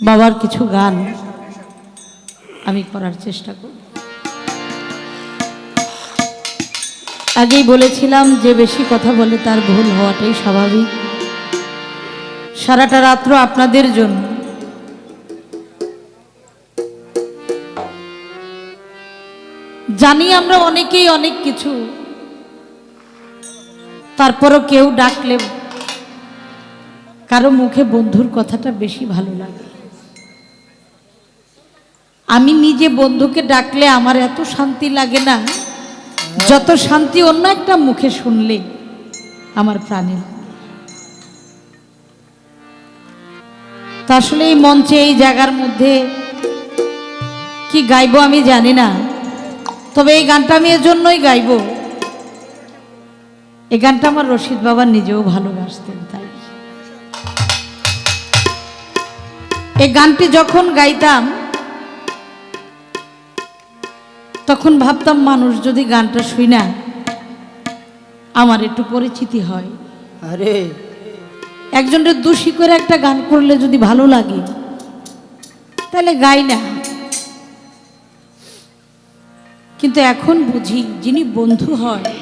বাবার কিছু গান আমি করার চেষ্টা করব। আগেই বলেছিলাম যে বেশি কথা বলে তার ভুল হওয়াটাই স্বাভাবিক। সারাটা রাত্র আপনাদের জন্য। জানি আমরা অনেকেই অনেক কিছু। তারপরও কেউ ডাকলে কারও মুখে বন্ধুর কথাটা বেশি ভালো লাগে। আমি নিজে বন্ধুকে ডাকলে আমার এত শান্তি লাগে না। যত শান্তি অন্য একটা মুখে শুনলে আমার প্রাণে তা আসলে এই মঞ্চে, এই জায়গার মধ্যে কি গাইবো আমি জানি না। তবে এই গানটা আমি এজন্যই গাইবো। এই গানটা আমার রশিদ বাবা নিজেও ভালোবাসতেন তাই। এই গানটি যখন গাইতাম তখন ভাবতাম মানুষ যদি গানটা শুই না আমার একটু পরিচিতি হয়। আরে। একজনের দোষী করে একটা গান করলে যদি ভালো লাগে তাহলে গাই না। কিন্তু এখন বুঝি যিনি বন্ধু হয়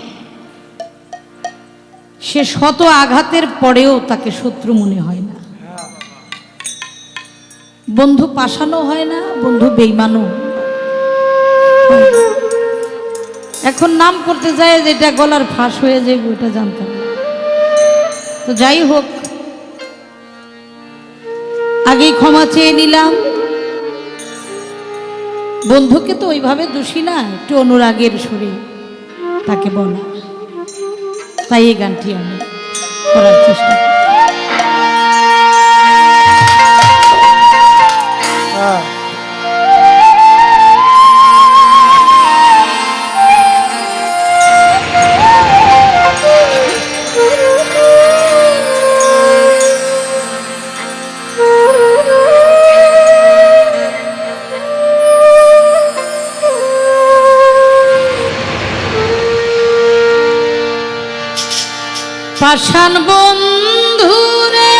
সে শত আঘাতের পরেও তাকে শত্রু মনে হয় না। বন্ধু পাশানো হয় না বন্ধু বেইমানো না। এখন নাম করতে যায় যেটা গলার ফাঁস হয়ে যায় ওটা জানতাম তো যাই হোক, আগেই ক্ষমা চেয়ে নিলাম। বন্ধুকে তো ওইভাবে দোষী না, একটু অনুরাগের সুরে তাকে বলা তাই এই গানটি আমি করার চেষ্টা করি। পাষাণ বন্ধু রে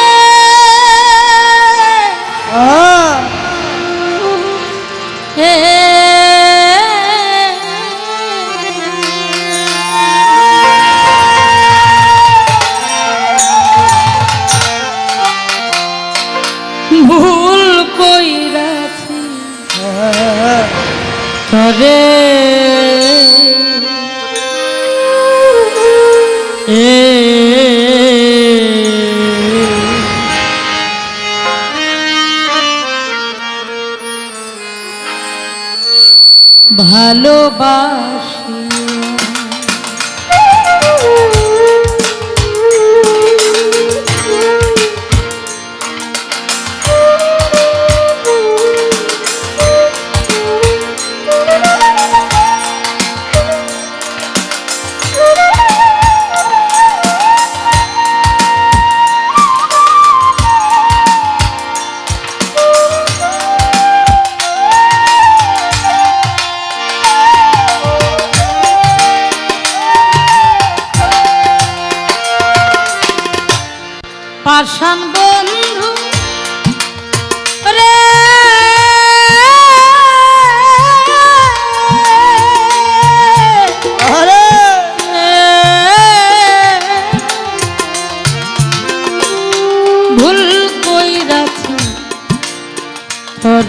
হে ভুল কইরাছি। তরে। এ। ভালোবাসি।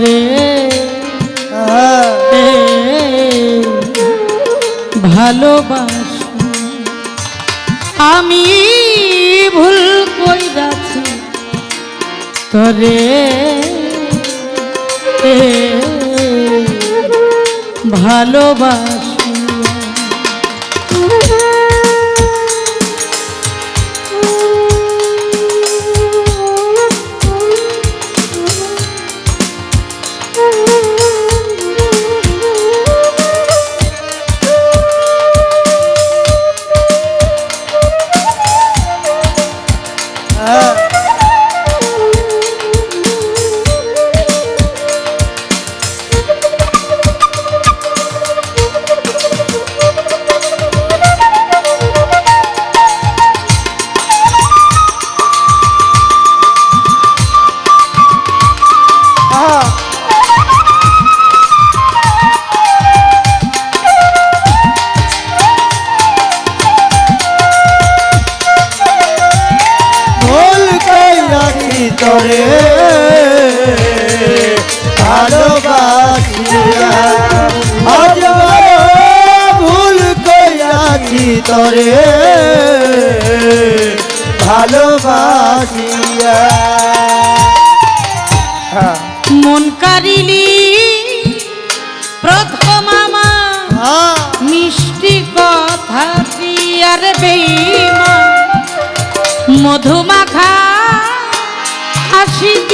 তরে হ্যাঁ, ভালোবাসি। আমি ভুল কইরাছি তরে। ভালোবাসি। তরে ভালোবাসিয়া। হ্যাঁ। মন কারিলি প্রথম আমার। হ্যাঁ। মিষ্টি কথা আর বেইমা মধুমাখা হাসি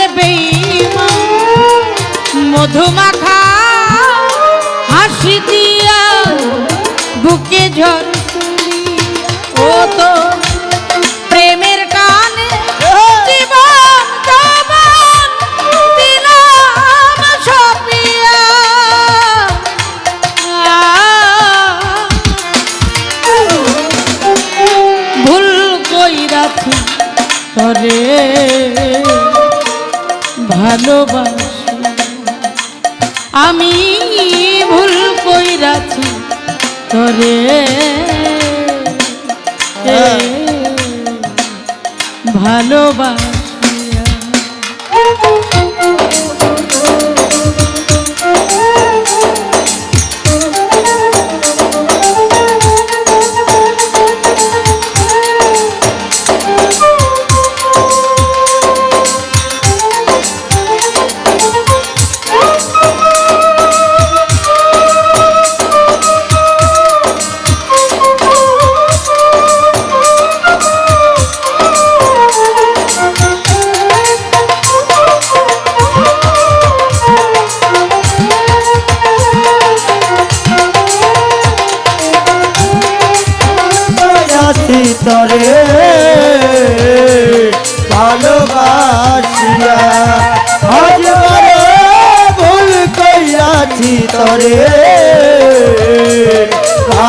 তিয়ার বেইমা মধুমাখা হাসি দিয়া বুকে ঝড় ও তো তরে ভালোবাসি। আমি ভুল কইরাছি তরে। ভালোবাসিয়া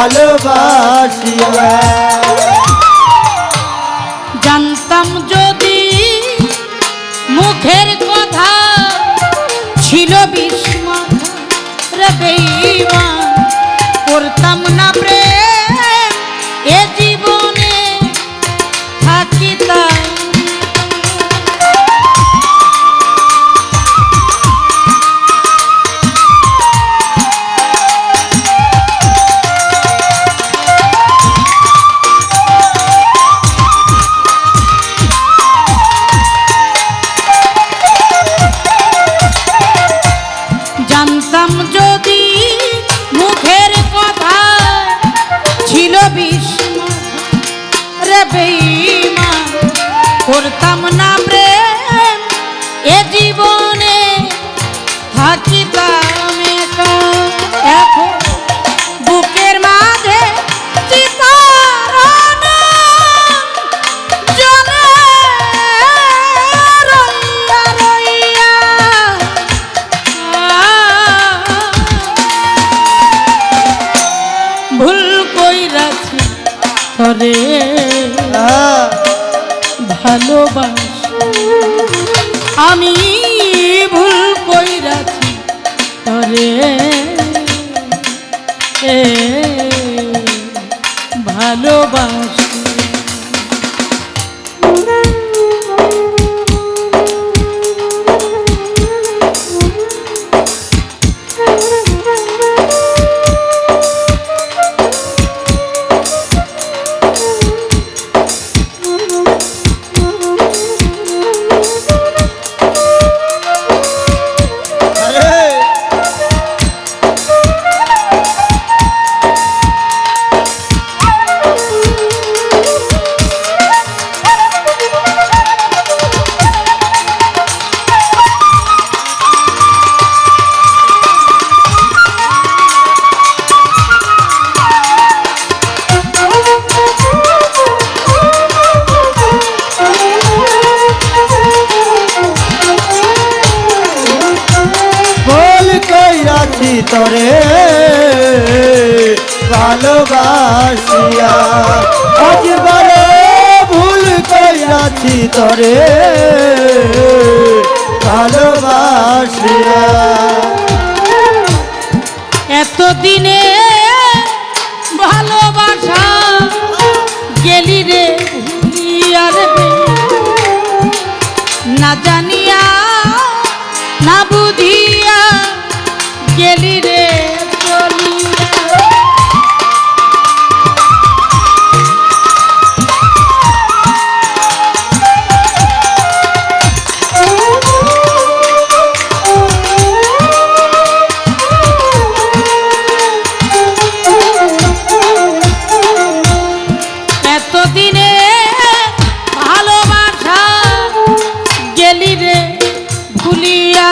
ভালোবাসিয়া। করতাম না আমি ভুল কইরাছি তরে। ভালোবাসি ভালোবাসিয়া। আজ বলে ভুল কইরাছি তরে। ভালোবাসিয়া। এতদিনে ভালোবাসা গেলি রে ভুলিয়া রে। না জানিয়া, না বুঝিয়া গেলি রে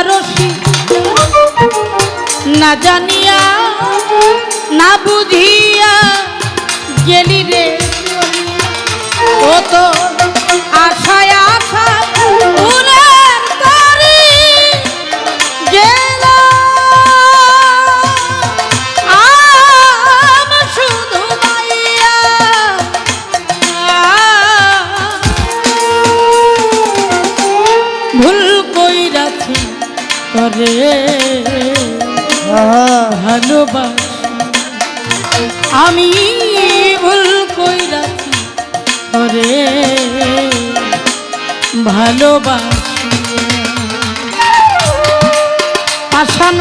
রসি। না জানিয়া না বুঝিয়া গেলি রে। ও তো ভালোবাস। আমি ভুল কইরাছি রে ভালোবাস। আসান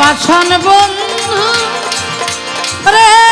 পাষাণ বন্ধু রে।